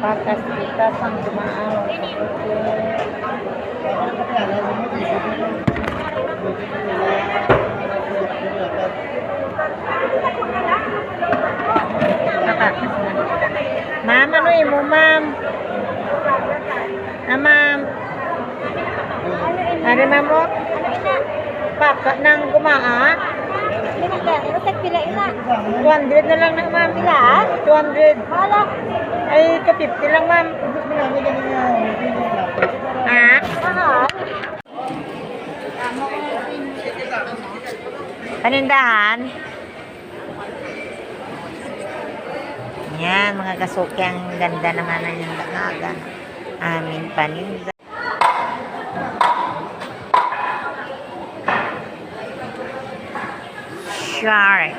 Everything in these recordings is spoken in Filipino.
Patas pitas ang dumaan. Ma'am, ano mo, ma'am? Ah, ma'am. Ano, ma'am, mo? Paka ng gumaa? Tagpila ina? 200 na lang na, ma'am. Pila? 200. Hala. Ay, ka 50 lang, ma'am. Ha? Mahal. Panindahan? Yan, mga kasuki, ang ganda naman ng yung danagan. Amin paninda. Shark.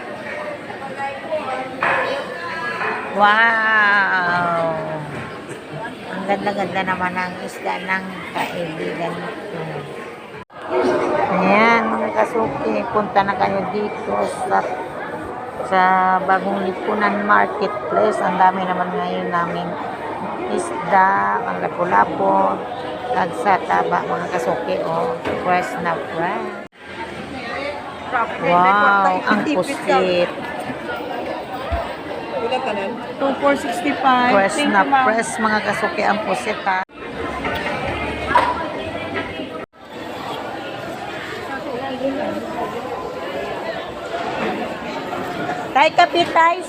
Wow! Ang ganda-ganda naman ng isda ng kaibigan ko. Ayan, mga kasuki, punta na kayo dito sa sa bagong lipunan marketplace. Ang dami naman ngayon namin isda, ang lapu-lapo, kagsa taba, mga kasuki, oh, fresh na fresh. Wow, ang pusit. 2465. Fresh na fresh, mga kasuki, ang pusit, ha. Tay kapitay,